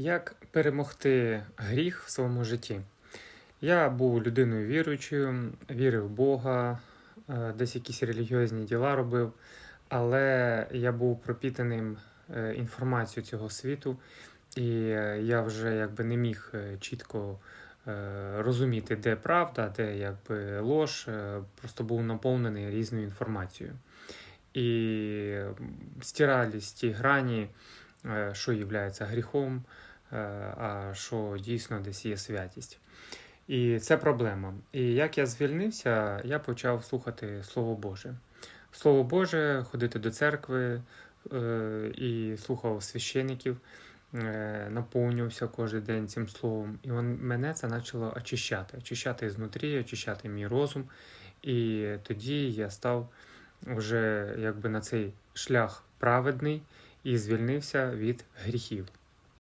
Як перемогти гріх в своєму житті? Я був людиною віруючою, вірив в Бога, е, десь якісь релігіозні діла робив, але я був пропітаним е, інформацією цього світу, і я вже якби не міг е, чітко розуміти, де правда, де якби лож, просто був наповнений різною інформацією. І стирались ті грані, що є гріхом, е, а що дійсно десь є святість. І це проблема. І як я звільнився, я почав слухати Слово Боже. Слово Боже, ходити до церкви е, і слухав священиків, е, наповнювався кожен день цим словом. І мене це почало очищати, очищати знутрі, очищати мій розум. І тоді я став вже якби на цей шлях праведний і звільнився від гріхів.